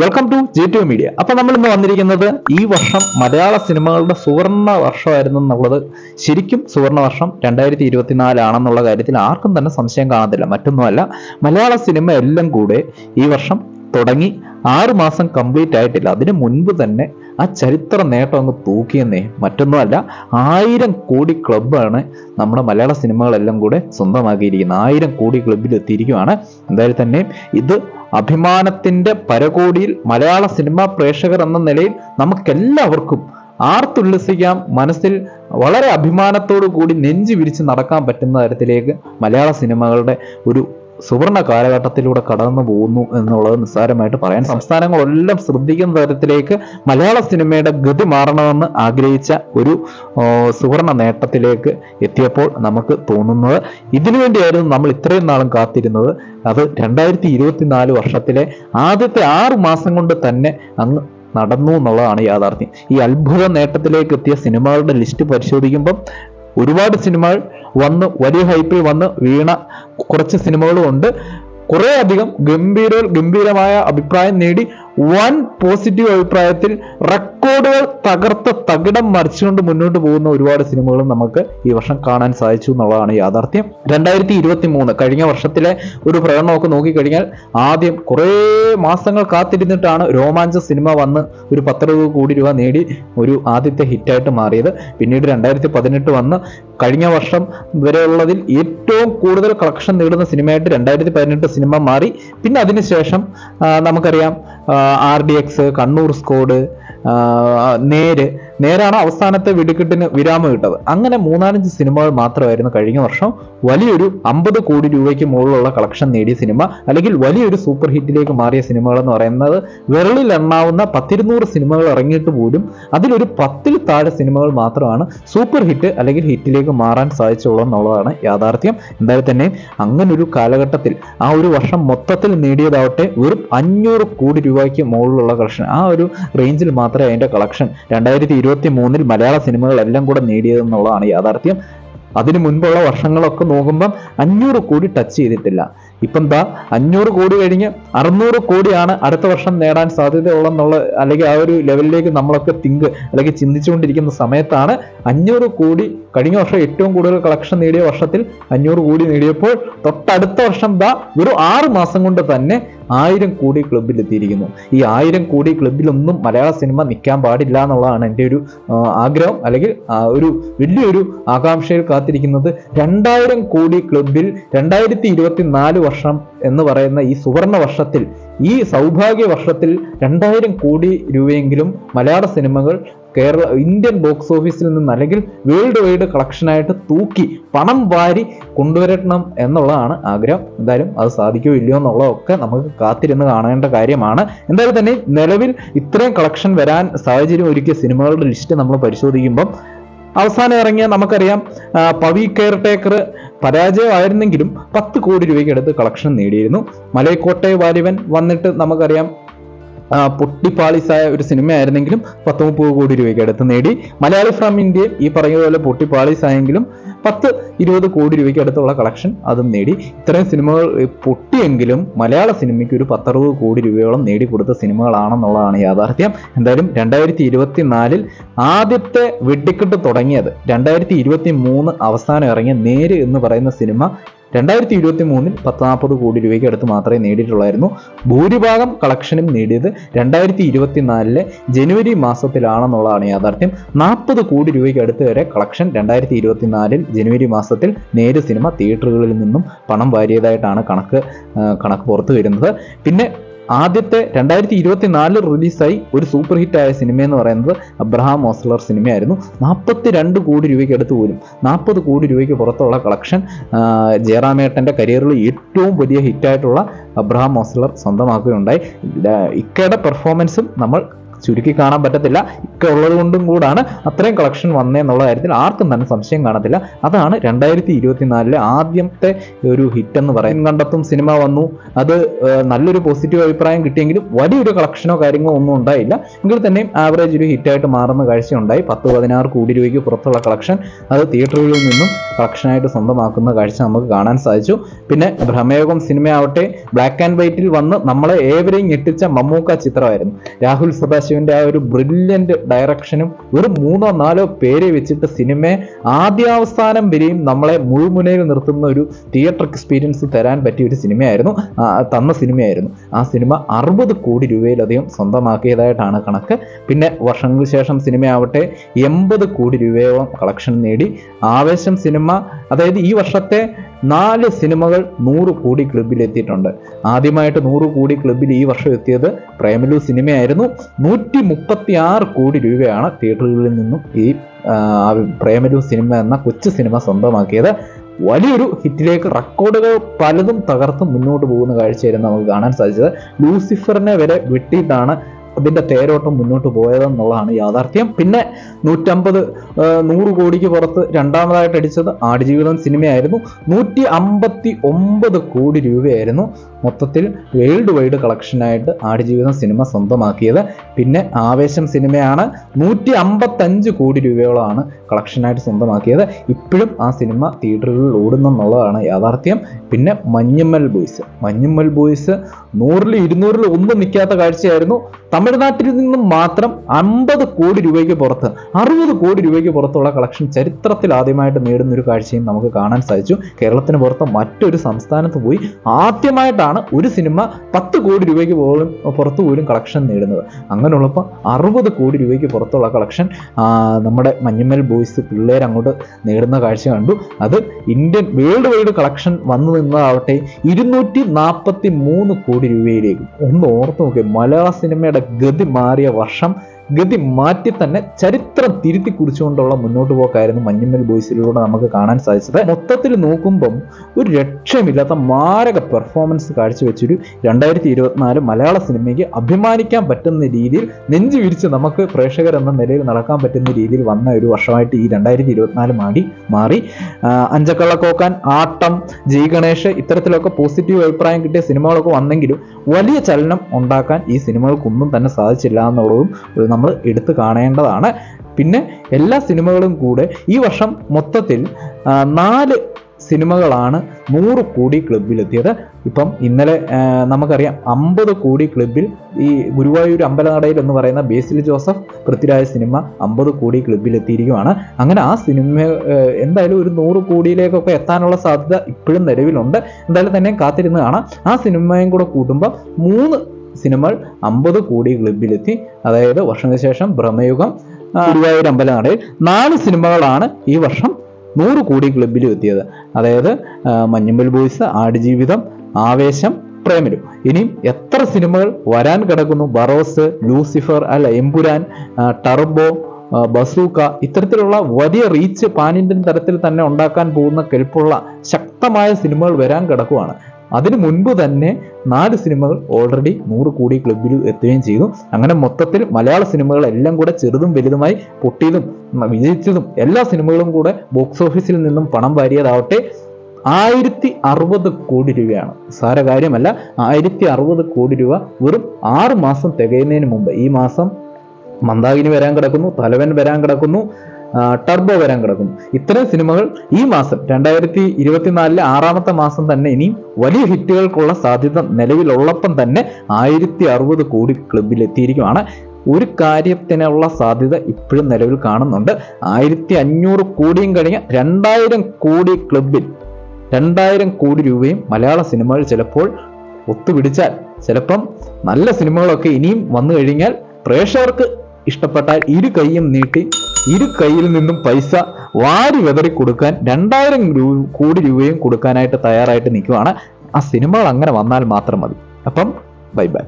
Welcome to G two media അപ്പൊ നമ്മൾ ഇന്ന് വന്നിരിക്കുന്നത് ഈ വർഷം മലയാള സിനിമകളുടെ സുവർണ വർഷമായിരുന്നു എന്നുള്ളത് ശരിക്കും സുവർണ വർഷം രണ്ടായിരത്തി ഇരുപത്തിനാലാണെന്നുള്ള കാര്യത്തിൽ ആർക്കും തന്നെ സംശയം കാണത്തില്ല. മറ്റൊന്നുമല്ല മലയാള സിനിമ എല്ലാം കൂടെ ഈ വർഷം തുടങ്ങി ആറ് മാസം കംപ്ലീറ്റ് ആയിട്ടില്ല. അതിനു മുൻപ് തന്നെ ആ ചരിത്ര നേട്ടം അങ്ങ് തൂക്കിയെന്നേ മറ്റൊന്നുമല്ല ആയിരം കോടി ക്ലബ്ബാണ് നമ്മുടെ മലയാള സിനിമകളെല്ലാം കൂടെ സ്വന്തമാക്കിയിരിക്കുന്നത്. ആയിരം കോടി ക്ലബ്ബിൽ എത്തിയിരിക്കുകയാണ്. എന്തായാലും തന്നെ ഇത് അഭിമാനത്തിന്റെ പരകോടിയിൽ മലയാള സിനിമാ പ്രേക്ഷകർ എന്ന നിലയിൽ നമുക്കെല്ലാവർക്കും ആർത്തുല്ലസിക്കാം മനസ്സിൽ വളരെ അഭിമാനത്തോടു കൂടി നെഞ്ചു വിരിച്ച് നടക്കാൻ പറ്റുന്ന തരത്തിലേക്ക് മലയാള സിനിമകളുടെ ഒരു സുവർണ കാലഘട്ടത്തിലൂടെ കടന്നു പോകുന്നു എന്നുള്ളത് നിസ്സാരമായിട്ട് പറയാൻ സംസ്ഥാനങ്ങളെല്ലാം ശ്രദ്ധിക്കുന്ന തരത്തിലേക്ക് മലയാള സിനിമയുടെ ഗതി മാറണമെന്ന് ആഗ്രഹിച്ച ഒരു സുവർണ നേട്ടത്തിലേക്ക് എത്തിയപ്പോൾ നമുക്ക് തോന്നുന്നത് ഇതിനു വേണ്ടിയായിരുന്നു നമ്മൾ ഇത്രയും നാളും കാത്തിരുന്നത്. അത് രണ്ടായിരത്തി ഇരുപത്തിനാല് വർഷത്തിലെ ആദ്യത്തെ ആറ് മാസം കൊണ്ട് തന്നെ അങ്ങ് നടന്നു എന്നുള്ളതാണ് യാഥാർത്ഥ്യം. ഈ അത്ഭുത നേട്ടത്തിലേക്ക് എത്തിയ സിനിമകളുടെ ലിസ്റ്റ് പരിശോധിക്കുമ്പം ഒരുപാട് സിനിമകൾ വന്ന് വലിയ ഹൈപ്പിൽ വന്ന് വീണ കുറച്ച് സിനിമകളും ഉണ്ട് കുറേ അധികം ഗംഭീര ഗംഭീരമായ അഭിപ്രായം നേടി വൻ പോസിറ്റീവ് അഭിപ്രായത്തിൽ റെക്കോർഡുകൾ തകർത്ത് തകിടം മറിച്ചുകൊണ്ട് മുന്നോട്ട് പോകുന്ന ഒരുപാട് സിനിമകളും നമുക്ക് ഈ വർഷം കാണാൻ സാധിച്ചു എന്നുള്ളതാണ് യാഥാർത്ഥ്യം. രണ്ടായിരത്തി ഇരുപത്തി മൂന്ന് കഴിഞ്ഞ വർഷത്തിലെ ഒരു പ്രകടനമൊക്കെ നോക്കിക്കഴിഞ്ഞാൽ ആദ്യം കുറേ മാസങ്ങൾ കാത്തിരുന്നിട്ടാണ് രോമാഞ്ച സിനിമ വന്ന് ഒരു പത്തറുപത് കോടി രൂപ നേടി ഒരു ആദ്യത്തെ ഹിറ്റായിട്ട് മാറിയത്. പിന്നീട് രണ്ടായിരത്തി പതിനെട്ട് വന്ന് കഴിഞ്ഞ വർഷം വരെയുള്ളതിൽ ഏറ്റവും കൂടുതൽ കളക്ഷൻ നേടുന്ന സിനിമയായിട്ട് രണ്ടായിരത്തി പതിനെട്ട് സിനിമ മാറി. പിന്നെ അതിനുശേഷം നമുക്കറിയാം R D X Kannur squad Neru നേരാണ് അവസാനത്തെ വെടിക്കെട്ടിന് വിരാമം ഇട്ടത്. അങ്ങനെ മൂന്നാലഞ്ച് സിനിമകൾ മാത്രമായിരുന്നു കഴിഞ്ഞ വർഷം. വലിയൊരു അമ്പത് കോടി രൂപയ്ക്ക് മുകളിലുള്ള കളക്ഷൻ നേടിയ സിനിമ അല്ലെങ്കിൽ വലിയൊരു സൂപ്പർ ഹിറ്റിലേക്ക് മാറിയ സിനിമകൾ എന്ന് പറയുന്നത് വിരളിൽ എണ്ണാവുന്ന പത്തിരുന്നൂറ് സിനിമകൾ ഇറങ്ങിയിട്ട് പോലും അതിലൊരു പത്തിൽ താഴെ സിനിമകൾ മാത്രമാണ് സൂപ്പർ ഹിറ്റ് അല്ലെങ്കിൽ ഹിറ്റിലേക്ക് മാറാൻ സാധിച്ചുള്ളൂ എന്നുള്ളതാണ് യാഥാർത്ഥ്യം. എന്തായാലും തന്നെ അങ്ങനെ ഒരു കാലഘട്ടത്തിൽ ആ ഒരു വർഷം മൊത്തത്തിൽ നേടിയതാവട്ടെ വെറും അഞ്ഞൂറ് കോടി രൂപയ്ക്ക് മുകളിലുള്ള കളക്ഷൻ ആ ഒരു റേഞ്ചിൽ മാത്രമേ അതിന്റെ കളക്ഷൻ രണ്ടായിരത്തി ഇരുപത്തി മൂന്നിൽ മലയാള സിനിമകൾ എല്ലാം കൂടെ നേടിയതെന്നുള്ളതാണ് യാഥാർത്ഥ്യം. അതിനു മുൻപുള്ള വർഷങ്ങളൊക്കെ നോക്കുമ്പം അഞ്ഞൂറ് കോടി ടച്ച് ചെയ്തിട്ടില്ല. ഇപ്പം എന്താ അഞ്ഞൂറ് കോടി കഴിഞ്ഞ് അറുന്നൂറ് കോടിയാണ് അടുത്ത വർഷം നേടാൻ സാധ്യതയുള്ളെന്നുള്ള അല്ലെങ്കിൽ ആ ഒരു ലെവലിലേക്ക് നമ്മളൊക്കെ തിങ്ക് അല്ലെങ്കിൽ ചിന്തിച്ചുകൊണ്ടിരിക്കുന്ന സമയത്താണ് അഞ്ഞൂറ് കോടി കഴിഞ്ഞ വർഷം ഏറ്റവും കൂടുതൽ കളക്ഷൻ നേടിയ വർഷത്തിൽ അഞ്ഞൂറ് കോടി നേടിയപ്പോൾ തൊട്ടടുത്ത വർഷം ദാ ഒരു ആറ് മാസം കൊണ്ട് തന്നെ ആയിരം കോടി ക്ലബിലെത്തിയിരിക്കുന്നു ഈ ആയിരം കോടി ക്ലബിലൊന്നും മലയാള സിനിമ നിൽക്കാൻ പാടില്ല എന്നുള്ളതാണ് എന്റെ ഒരു ആഗ്രഹം. അല്ലെങ്കിൽ ഒരു വലിയൊരു ആകാംക്ഷയിൽ കാത്തിരിക്കുന്നത് രണ്ടായിരം കോടി ക്ലബിൽ രണ്ടായിരത്തി ഇരുപത്തി നാല് വർഷം എന്ന് പറയുന്ന ഈ സുവർണ വർഷത്തിൽ ഈ സൗഭാഗ്യ വർഷത്തിൽ രണ്ടായിരം കോടി രൂപയെങ്കിലും മലയാള സിനിമകൾ കേരള ഇന്ത്യൻ ബോക്സ് ഓഫീസിൽ നിന്ന് അല്ലെങ്കിൽ വേൾഡ് വൈഡ് കളക്ഷനായിട്ട് തൂക്കി പണം വാരി കൊണ്ടുവരണം എന്നുള്ളതാണ് ആഗ്രഹം. എന്തായാലും അത് സാധിക്കുമോ ഇല്ലയോ എന്നുള്ളതൊക്കെ നമുക്ക് കാത്തിരുന്ന് കാണേണ്ട കാര്യമാണ്. എന്തായാലും തന്നെ നിലവിൽ ഇത്രയും കളക്ഷൻ വരാൻ സാഹചര്യം ഒരുക്കിയ സിനിമകളുടെ ലിസ്റ്റ് നമ്മൾ പരിശോധിക്കുമ്പം അവസാനം ഇറങ്ങിയ നമുക്കറിയാം പവി കെയർ ടേക്കർ പരാജയമായിരുന്നെങ്കിലും പത്ത് കോടി രൂപയ്ക്ക് അടുത്ത് കളക്ഷൻ നേടിയിരുന്നു. മലയക്കോട്ടെ വാലിവൻ വന്നിട്ട് നമുക്കറിയാം പൊട്ടിപ്പാളിസായ ഒരു സിനിമയായിരുന്നെങ്കിലും പത്ത് മുപ്പത് കോടി രൂപയ്ക്ക് അടുത്ത് നേടി. മലയാളി ഫ്രം ഇന്ത്യ ഈ പറയുന്ന പോലെ പൊട്ടിപ്പാളിസായെങ്കിലും പത്ത് ഇരുപത് കോടി രൂപയ്ക്ക് അടുത്തുള്ള കളക്ഷൻ അതും നേടി. ഇത്രയും സിനിമകൾ പൊട്ടിയെങ്കിലും മലയാള സിനിമയ്ക്ക് ഒരു പത്തറുപത് കോടി രൂപയോളം നേടിക്കൊടുത്ത സിനിമകളാണെന്നുള്ളതാണ് യാഥാർത്ഥ്യം. എന്തായാലും രണ്ടായിരത്തി ഇരുപത്തി നാലിൽ ആദ്യത്തെ വെട്ടിക്കെട്ട് തുടങ്ങിയത് രണ്ടായിരത്തി ഇരുപത്തി മൂന്ന് അവസാനം ഇറങ്ങിയ നേര് എന്ന് പറയുന്ന സിനിമ രണ്ടായിരത്തി ഇരുപത്തി മൂന്നിൽ പത്ത് നാൽപ്പത് കോടി രൂപയ്ക്ക് അടുത്ത് മാത്രമേ നേടിയിട്ടുള്ളായിരുന്നു. ഭൂരിഭാഗം കളക്ഷനും നേടിയത് രണ്ടായിരത്തി ഇരുപത്തിനാലിലെ ജനുവരി മാസത്തിലാണെന്നുള്ളതാണ് യാഥാർത്ഥ്യം. നാൽപ്പത് കോടി രൂപയ്ക്ക് അടുത്ത് വരെ കളക്ഷൻ രണ്ടായിരത്തി ഇരുപത്തിനാലിൽ ജനുവരി മാസത്തിൽ നേര് സിനിമ തിയേറ്ററുകളിൽ നിന്നും പണം വാരിയതായിട്ടാണ് കണക്ക് കണക്ക് പുറത്തു വരുന്നത്. പിന്നെ ആദ്യത്തെ രണ്ടായിരത്തി ഇരുപത്തിനാലിൽ റിലീസായി ഒരു സൂപ്പർ ഹിറ്റ് ആയ സിനിമ എന്ന് പറയുന്നത് അബ്രഹാം ഓസ്ലർ സിനിമയായിരുന്നു നാൽപ്പത്തി രണ്ട് കോടി രൂപയ്ക്ക് അടുത്ത് പോലും നാൽപ്പത് കോടി രൂപയ്ക്ക് പുറത്തുള്ള കളക്ഷൻ ജയറാമേട്ടന്റെ കരിയറിൽ ഏറ്റവും വലിയ ഹിറ്റായിട്ടുള്ള അബ്രഹാം ഓസ്ലർ സ്വന്തമാക്കുകയുണ്ടായി. ഇക്കയുടെ പെർഫോമൻസും നമ്മൾ ചുരുക്കി കാണാൻ പറ്റത്തില്ല. ഒക്കെ ഉള്ളത് കൊണ്ടും കൂടാണ് അത്രയും കളക്ഷൻ വന്നേന്നുള്ള കാര്യത്തിൽ ആർക്കും തന്നെ സംശയം കാണത്തില്ല. അതാണ് രണ്ടായിരത്തി ഇരുപത്തിനാലിലെ ആദ്യത്തെ ഒരു ഹിറ്റ് എന്ന് പറയും കണ്ടെത്തും സിനിമ വന്നു. അത് നല്ലൊരു പോസിറ്റീവ് അഭിപ്രായം കിട്ടിയെങ്കിലും വലിയൊരു കളക്ഷനോ കാര്യങ്ങളോ ഒന്നും ഉണ്ടായില്ല. എങ്കിൽ തന്നെയും ആവറേജ് ഒരു ഹിറ്റായിട്ട് മാറുന്ന കാഴ്ച ഉണ്ടായി പത്ത് പതിനാറ് കോടി രൂപയ്ക്ക് പുറത്തുള്ള കളക്ഷൻ അത് തിയേറ്ററുകളിൽ നിന്നും കളക്ഷനായിട്ട് സ്വന്തമാക്കുന്ന കാഴ്ച നമുക്ക് കാണാൻ സാധിച്ചു. പിന്നെ ഭ്രമയോഗം സിനിമയാവട്ടെ ബ്ലാക്ക് ആൻഡ് വൈറ്റിൽ വന്ന് നമ്മളെ ഏവരെയും ഞെട്ടിച്ച മമ്മൂക്ക ചിത്രമായിരുന്നു. രാഹുൽ സദാശിവന്റെ ആ ഒരു ബ്രില്യന്റ് ഡയറക്ഷനും ഒരു മൂന്നോ നാലോ പേരെ വെച്ചിട്ട് സിനിമ ആദ്യാവസാനം വരെയും നമ്മളെ മുഴുമുനയിൽ നിർത്തുന്ന ഒരു തിയേറ്റർ എക്സ്പീരിയൻസ് തരാൻ പറ്റിയ ഒരു സിനിമയായിരുന്നു തന്ന സിനിമയായിരുന്നു. ആ സിനിമ അറുപത് കോടി രൂപയിലധികം സ്വന്തമാക്കിയതായിട്ടാണ് കണക്ക്. പിന്നെ വർഷങ്ങൾക്ക് ശേഷം സിനിമയാവട്ടെ എൺപത് കോടി രൂപയോളം കളക്ഷൻ നേടി. ആവേശം സിനിമ അതായത് ഈ വർഷത്തെ നാല് സിനിമകൾ നൂറ് കോടി ക്ലബിൽ എത്തിയിട്ടുണ്ട്. ആദ്യമായിട്ട് നൂറ് കോടി ക്ലബിൽ ഈ വർഷം എത്തിയത് പ്രേമലു സിനിമയായിരുന്നു. നൂറ്റി മുപ്പത്തി ആറ് കോടി രൂപയാണ് തിയേറ്ററുകളിൽ നിന്നും ഈ പ്രേമലു സിനിമ എന്ന കൊച്ചു സിനിമ സ്വന്തമാക്കിയത്. വലിയൊരു ഹിറ്റിലേക്ക് റെക്കോർഡുകൾ പലതും തകർത്ത് മുന്നോട്ട് പോകുന്ന കാഴ്ചയായിരുന്നു നമുക്ക് കാണാൻ സാധിച്ചത്. ലൂസിഫറിനെ വരെ വെട്ടിയിട്ടാണ് അതിന്റെ തേരോട്ടം മുന്നോട്ട് പോയതെന്നുള്ളതാണ് യാഥാർത്ഥ്യം. പിന്നെ നൂറ്റമ്പത് നൂറ് കോടിക്ക് പുറത്ത് രണ്ടാമതായിട്ട് അടിച്ചത് ആടുജീവിതം സിനിമയായിരുന്നു. നൂറ്റി അമ്പത്തി ഒമ്പത് കോടി രൂപയായിരുന്നു മൊത്തത്തിൽ വേൾഡ് വൈഡ് കളക്ഷനായിട്ട് ആടുജീവിതം സിനിമ സ്വന്തമാക്കിയത്. പിന്നെ ആവേശം സിനിമയാണ്. നൂറ്റി അമ്പത്തഞ്ച് കോടി രൂപയോളമാണ് കളക്ഷനായിട്ട് സ്വന്തമാക്കിയത്. ഇപ്പോഴും ആ സിനിമ തിയേറ്ററുകളിൽ ഓടുന്നെന്നുള്ളതാണ് യാഥാർത്ഥ്യം. പിന്നെ മഞ്ഞുമ്മൽ ബോയ്സ്. മഞ്ഞുമ്മൽ ബോയ്സ് നൂറിൽ ഇരുന്നൂറിൽ ഒന്നും നിൽക്കാത്ത കാഴ്ചയായിരുന്നു. തമിഴ്നാട്ടിൽ നിന്നും മാത്രം അമ്പത് കോടി രൂപയ്ക്ക് പുറത്ത് അറുപത് കോടി രൂപയ്ക്ക് പുറത്തുള്ള കളക്ഷൻ ചരിത്രത്തിൽ ആദ്യമായിട്ട് നേടുന്ന ഒരു കാഴ്ചയും നമുക്ക് കാണാൻ സാധിച്ചു. കേരളത്തിന് പുറത്ത് മറ്റൊരു സംസ്ഥാനത്ത് പോയി ആദ്യമായിട്ടാണ് ഒരു സിനിമ പത്ത് കോടി രൂപയ്ക്ക് പോലും പുറത്ത് പോലും കളക്ഷൻ നേടുന്നത്. അങ്ങനെയുള്ളപ്പോൾ അറുപത് കോടി രൂപയ്ക്ക് പുറത്തുള്ള കളക്ഷൻ നമ്മുടെ മഞ്ഞമ്മൽ ബോയ്സ് പിള്ളേർ അങ്ങോട്ട് നേടുന്ന കാഴ്ച കണ്ടു. അത് ഇന്ത്യൻ വേൾഡ് വൈഡ് കളക്ഷൻ വന്നു നിന്നതാവട്ടെ ഇരുന്നൂറ്റി നാൽപ്പത്തി മൂന്ന് കോടി രൂപയിലേക്ക്. ഒന്ന് ഓർത്ത് നോക്കി മലയാള സിനിമയുടെ ഗതി മാറിയ വർഷം ഗതി മാറ്റി തന്നെ ചരിത്രം തിരുത്തി കുറിച്ചുകൊണ്ടുള്ള മുന്നോട്ട് പോക്കായിരുന്നു മഞ്ഞുമ്മൽ ബോയ്സിലൂടെ നമുക്ക് കാണാൻ സാധിച്ചത്. മൊത്തത്തിൽ നോക്കുമ്പം ഒരു രക്ഷമില്ലാത്ത മാരക പെർഫോമൻസ് കാഴ്ചവെച്ചൊരു രണ്ടായിരത്തി ഇരുപത്തിനാല് മലയാള സിനിമയ്ക്ക് അഭിമാനിക്കാൻ പറ്റുന്ന രീതിയിൽ നെഞ്ചു വിരിച്ച് നമുക്ക് പ്രേക്ഷകർ എന്ന നിലയിൽ നടക്കാൻ പറ്റുന്ന രീതിയിൽ വന്ന ഒരു വർഷമായിട്ട് ഈ രണ്ടായിരത്തി ഇരുപത്തിനാല് മാടി മാറി. അഞ്ചക്കള്ളക്കോക്കാൻ ആട്ടം ജി ഗണേഷ് ഇത്തരത്തിലൊക്കെ പോസിറ്റീവ് അഭിപ്രായം കിട്ടിയ സിനിമകളൊക്കെ വന്നെങ്കിലും വലിയ ചലനം ഉണ്ടാക്കാൻ ഈ സിനിമകൾക്കൊന്നും തന്നെ സാധിച്ചില്ല എന്നുള്ളതും നമ്മൾ എടുത്തു കാണേണ്ടതാണ്. പിന്നെ എല്ലാ സിനിമകളും കൂടെ ഈ വർഷം മൊത്തത്തിൽ നാല് സിനിമകളാണ് നൂറ് കോടി ക്ലബിലെത്തിയത് ഇപ്പം ഇന്നലെ നമുക്കറിയാം അമ്പത് കോടി ക്ലബിൽ ഈ ഗുരുവായൂർ അമ്പലനടയിൽ എന്ന് പറയുന്ന ബേസിൽ ജോസഫ് പൃഥ്വിരാജ് സിനിമ അമ്പത് കോടി ക്ലബിൽ എത്തിയിരിക്കുകയാണ് അങ്ങനെ ആ സിനിമ എന്തായാലും ഒരു നൂറ് കോടിയിലേക്കൊക്കെ എത്താനുള്ള സാധ്യത ഇപ്പോഴും നിലവിലുണ്ട്. എന്തായാലും തന്നെ കാത്തിരുന്ന് കാണാം. ആ സിനിമയും കൂടെ കൂട്ടുമ്പോൾ മൂന്ന് സിനിമകൾ അമ്പത് കോടി ക്ലബിലെത്തി. അതായത് വർഷങ്ങൾക്ക് ശേഷം ഭ്രമയുഗം ഗുരുവായൂർ അമ്പലനടയിൽ നാല് സിനിമകളാണ് ഈ വർഷം നൂറ് കോടി ക്ലബിലും എത്തിയത് അതായത് മഞ്ഞുമ്പൽ ബോയ്സ് ആടുജീവിതം ആവേശം പ്രേമലു ഇനിയും എത്ര സിനിമകൾ വരാൻ കിടക്കുന്നു? ബറോസ് ലൂസിഫർ അല്ല എമ്പുരാൻ ആ, ടർബോ ബസൂക്ക ഇത്തരത്തിലുള്ള വലിയ റീച്ച് പാൻ ഇന്ത്യൻ തരത്തിൽ തന്നെ ഉണ്ടാക്കാൻ പോകുന്ന കെൽപ്പുള്ള ശക്തമായ സിനിമകൾ വരാൻ കിടക്കുവാണ്. അതിനു മുൻപ് തന്നെ നാല് സിനിമകൾ ഓൾറെഡി നൂറ് കോടി ക്ലബിൽ എത്തുകയും ചെയ്തു. അങ്ങനെ മൊത്തത്തിൽ മലയാള സിനിമകൾ എല്ലാം കൂടെ ചെറുതും വലുതുമായി പൊട്ടിയതും വിജയിച്ചതും എല്ലാ സിനിമകളും കൂടെ ബോക്സ് ഓഫീസിൽ നിന്നും പണം വാരിയതാവട്ടെ ആയിരത്തി അറുപത് കോടി രൂപയാണ്. സാര കാര്യമല്ല ആയിരത്തി അറുപത് കോടി രൂപ വെറും ആറ് മാസം തികയുന്നതിന് മുമ്പ്. ഈ മാസം മന്ദാകിനി വരാൻ കിടക്കുന്നു തലവൻ വരാൻ കിടക്കുന്നു ടർബോ വരാൻ കിടക്കുന്നു. ഇത്തരം സിനിമകൾ ഈ മാസം രണ്ടായിരത്തി ഇരുപത്തിനാലിലെ ആറാമത്തെ മാസം തന്നെ ഇനിയും വലിയ ഹിറ്റുകൾക്കുള്ള സാധ്യത നിലവിലുള്ളപ്പം തന്നെ ആയിരത്തി അറുപത് കോടി ക്ലബിലെത്തിയിരിക്കുകയാണ് ഒരു കാര്യത്തിനുള്ള സാധ്യത ഇപ്പോഴും നിലവിൽ കാണുന്നുണ്ട്. ആയിരത്തി അഞ്ഞൂറ് കോടിയും കഴിഞ്ഞ രണ്ടായിരം കോടി ക്ലബിൽ രണ്ടായിരം കോടി രൂപയും മലയാള സിനിമകൾ ചിലപ്പോൾ ഒത്തുപിടിച്ചാൽ ചിലപ്പം നല്ല സിനിമകളൊക്കെ ഇനിയും വന്നു കഴിഞ്ഞാൽ പ്രേക്ഷകർക്ക് ഇഷ്ടപ്പെട്ടാൽ ഇരു കൈയും നീട്ടി ഇരു കയ്യിൽ നിന്നും പൈസ വാരി വെതറി കൊടുക്കാൻ രണ്ടായിരം കോടി രൂപയും കൊടുക്കാനായിട്ട് തയ്യാറായിട്ട് നിൽക്കുവാണ്. ആ സിനിമകൾ അങ്ങനെ വന്നാൽ മാത്രം മതി. അപ്പം ബൈ ബൈ.